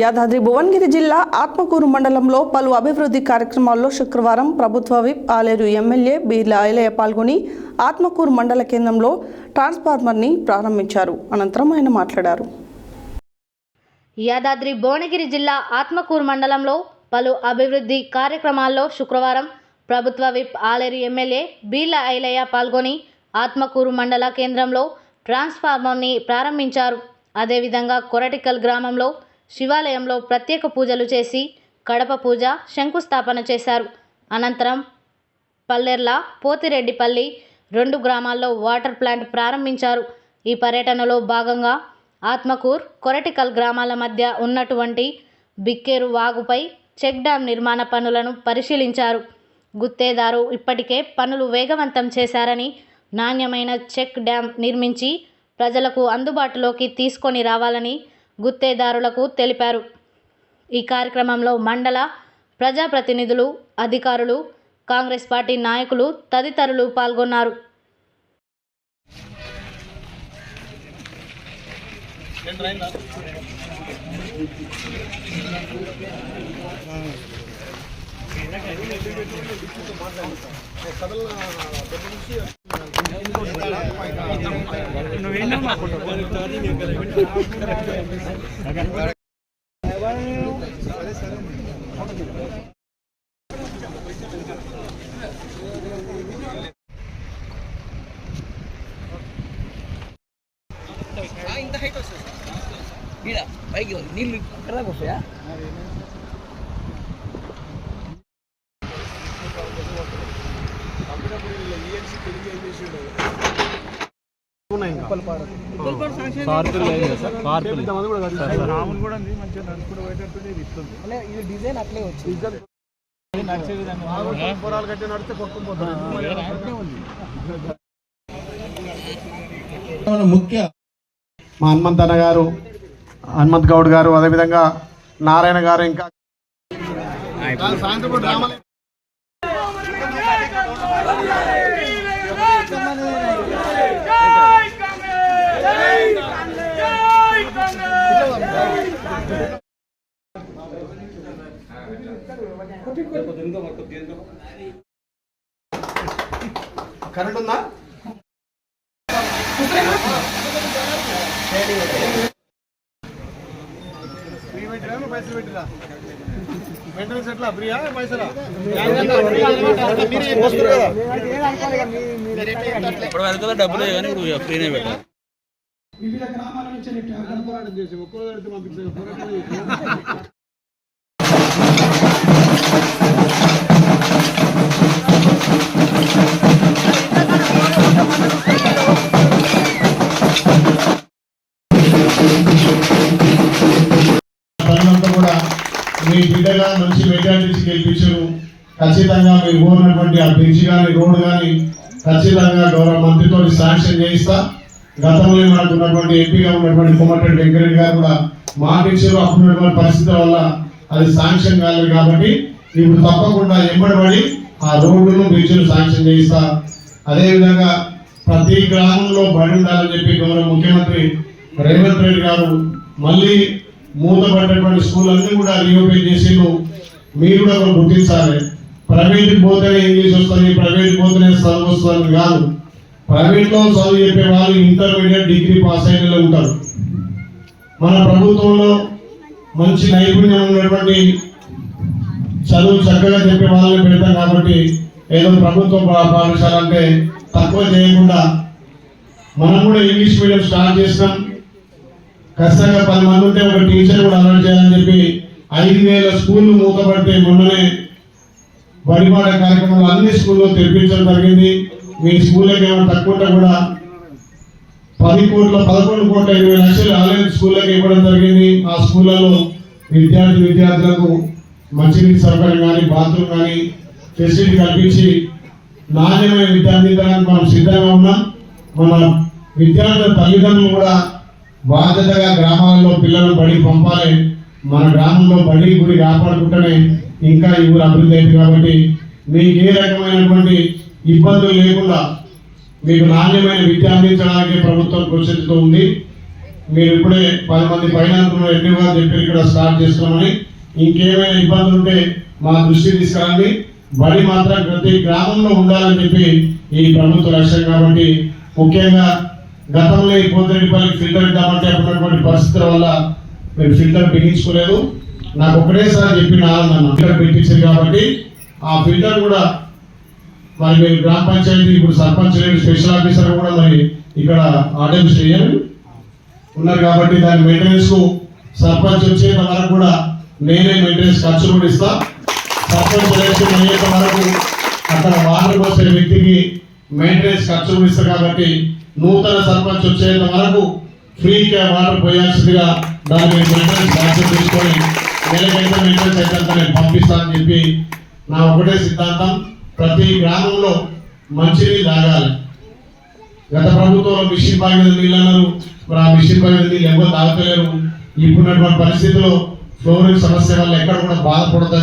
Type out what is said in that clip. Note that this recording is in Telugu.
యాదాద్రి భువనగిరి జిల్లా ఆత్మకూరు మండలంలో పలు అభివృద్ధి కార్యక్రమాల్లో శుక్రవారం ప్రభుత్వ విప్ ఆలేరు ఎమ్మెల్యే బీర్ల ఐలయ్య పాల్గొని ఆత్మకూరు మండల కేంద్రంలో ట్రాన్స్ఫార్మర్ని ప్రారంభించారు. అనంతరం ఆయన మాట్లాడారు. యాదాద్రి భువనగిరి జిల్లా ఆత్మకూరు మండలంలో పలు అభివృద్ధి కార్యక్రమాల్లో శుక్రవారం ప్రభుత్వ విప్ ఆలేరు ఎమ్మెల్యే బీర్ల ఐలయ్య పాల్గొని ఆత్మకూరు మండల కేంద్రంలో ట్రాన్స్ఫార్మర్ని ప్రారంభించారు. అదేవిధంగా కొరటికల్ గ్రామంలో శివాలయంలో ప్రత్యేక పూజలు చేసి కడప పూజ శంకుస్థాపన చేశారు. అనంతరం పల్లెర్ల పోతిరెడ్డిపల్లి రెండు గ్రామాల్లో వాటర్ ప్లాంట్ ప్రారంభించారు. ఈ పర్యటనలో భాగంగా ఆత్మకూర్ కొరటికల్ గ్రామాల మధ్య ఉన్నటువంటి బిక్కేరు వాగుపై చెక్ డ్యాం నిర్మాణ పనులను పరిశీలించారు. గుత్తేదారు ఇప్పటికే పనులు వేగవంతం చేశారని నాణ్యమైన చెక్ డ్యాం నిర్మించి ప్రజలకు అందుబాటులోకి తీసుకొని రావాలని గుత్తేదారులకు తెలిపారు. ఈ కార్యక్రమంలో మండల ప్రజాప్రతినిధులు అధికారులు కాంగ్రెస్ పార్టీ నాయకులు తదితరులు పాల్గొన్నారు. ఇంత హైట్ వస్తుంది ఈడ పైకి నీళ్ళు ఇక్కడ దాకా వస్తాయా ఇది డిజైన్ అట్లే వచ్చింది. ముఖ్య మా హనుమంతన్న గారు హనుమంత్ గౌడ్ గారు అదేవిధంగా నారాయణ గారు ఇంకా సాయంత్రం పూట కరెంట్ ఉందా? ఫ్రీ పెట్టిరా పైసలు పెట్టిరా మెయింటెనెన్స్ ఎట్లా ఫ్రీయా పైసలా మీరే పోస్తారు కదా ఇప్పుడు వరకు డబ్బులు కానీ ఇప్పుడు ఫ్రీనే పెట్టాలి. వివిధ గ్రామాల నుంచి పోరాటం చేసి పంపించారు పోరాటం అంతా కూడా మీ బిడ్డగా మంచి మెజార్టీస్ గెలిపించారు. ఖచ్చితంగా మీరు కోరినటువంటి ఆ బ్రిడ్జ్ కానీ రోడ్ కానీ ఖచ్చితంగా గౌరవ మంత్రితో శాంక్షన్ చేయిస్తా. గతంలో మనకు ఉన్నటువంటి ఎంపీగా ఉన్నటువంటి కోమటిరెడ్డి వెంకరెడ్డి గారు కూడా మాట అప్పుడున్నటువంటి పరిస్థితుల వల్ల అది శాంక్షన్ కాలేదు కాబట్టి ఇప్పుడు తప్పకుండా ఎంబడబడి ఆ రోడ్డును బ్రిడ్జ్ను శాంక్షన్ చేయిస్తా. అదేవిధంగా ప్రతి గ్రామంలో బడి ఉండాలని చెప్పి గౌరవ ముఖ్యమంత్రి రేవంత్ రెడ్డి గారు మళ్ళీ మూతపడ్డటువంటి స్కూల్ అన్ని కూడా రీఓపెన్ చేసిండు మీరు కూడా ఒకరు గుర్తించాలి. ప్రైవేట్ పోతేనే ఇంగ్లీష్ వస్తుంది ప్రైవేట్ పోతేనే చదువు వస్తుంది కాదు. ప్రైవేట్లో చదువు చెప్పే వాళ్ళు ఇంటర్మీడియట్ డిగ్రీ పాస్ అయిన ఉంటారు. మన ప్రభుత్వంలో మంచి నైపుణ్యం ఉన్నటువంటి చదువు చక్కగా చెప్పే వాళ్ళని పెడతాం కాబట్టి ఏదో ప్రభుత్వ పా- పాఠశాల అంటే తక్కువ చేయకుండా మనం కూడా ఇంగ్లీష్ మీడియం స్టార్ట్ చేసినాం. ఖచ్చితంగా పది మంది ఉంటే ఒక టీచర్ కూడా అలర్ట్ చేయాలని చెప్పి ఐదు వేల స్కూళ్ళు మూతపడితే మొన్ననే బడిపాట కార్యక్రమాలు అన్ని స్కూల్లో తెప్పించడం జరిగింది. మీ స్కూళ్ళకి ఏమైనా తక్కువ కూడా పది కోట్ల పదకొండు కోట్ల ఇరవై లక్షలు ఆన్లైన్ స్కూళ్ళకి ఇవ్వడం జరిగింది. ఆ స్కూళ్ళలో విద్యార్థి విద్యార్థులకు మంచినీటి సౌకర్యం కానీ బాత్రూమ్ కానీ ఫెసిలిటీ కల్పించి నాణ్యమైన విద్యార్థి మనం సిద్ధంగా ఉన్నాం. మన విద్యార్థుల తల్లిదండ్రులు కూడా బాధ్యతగా గ్రామాల్లో పిల్లలు బడి పంపాలి. మన గ్రామంలో బడి గుడి కాపాడుకుంటేనే ఇంకా ఈ ఊరు అభివృద్ధి అయింది కాబట్టి మీకు ఏ రకమైనటువంటి ఇబ్బందులు లేకుండా మీకు నాణ్యమైన విద్య అందించడానికి ప్రభుత్వం కృషిస్తూ ఉంది. మీరు ఇప్పుడే పది మంది పైన అంటున్నారు చెప్పి ఇక్కడ స్టార్ట్ చేస్తున్నామని. ఇంకేమైనా ఇబ్బందులు ఉంటే మా దృష్టి తీసుకురండి. బడి మాత్రం ప్రతి గ్రామంలో ఉండాలని చెప్పి ఈ ప్రభుత్వ లక్ష్యం కాబట్టి ముఖ్యంగా గతంలో ఈ పోతిరెడ్డిపల్లి ఫిల్టర్ ఇద్దామంటే అప్పుడున్నటువంటి పరిస్థితుల వల్ల మేము ఫిల్టర్ బిగించుకోలేదు. నాకు ఒకటేసారి చెప్పిన నన్ను ఫిల్టర్ పెట్టించారు కాబట్టి ఆ ఫిల్టర్ కూడా మరి మీరు గ్రామ పంచాయతీ ఇప్పుడు సర్పంచ్ లేని స్పెషల్ ఆఫీసర్ కూడా మరి ఇక్కడ ఆర్డర్స్ చేయాలి ఉన్నారు కాబట్టి దాని మెయింటెనెన్స్కు సర్పంచ్ వచ్చేంత వరకు కూడా నేనే మెయింటెనెన్స్ ఖర్చు కూడా ఇస్తా. సర్పంచ్ ఎలక్షన్ అయ్యేంత వరకు అక్కడ వాటర్ వచ్చే వ్యక్తికి మెయింటెనెన్స్ ఖర్చు కూడా ఇస్తా కాబట్టి నూతన సర్పంచ్ వచ్చేంత వరకు ఫ్రీగా వాటర్ పోయాల్సిందిగా దాన్ని మెయింటెనెన్స్ బాధ్యత తీసుకొని నెలకైతే మెయింటెనెన్స్ అయితే నేను పంపిస్తానని చెప్పి నా ఒకటే సిద్ధాంతం. ప్రతి గ్రామంలో మంచినీళ్ళు తాగాలి. గత ప్రభుత్వంలో మిషన్ బాగిన నీళ్ళు అన్నారు మరి ఆ మిషన్ బాగిన నీళ్ళు ఎవరు తాగలేరు ఇప్పుడున్నటువంటి పరిస్థితిలో ఫ్లోరింగ్ సమస్య వల్ల ఎక్కడ కూడా బాధపడతారు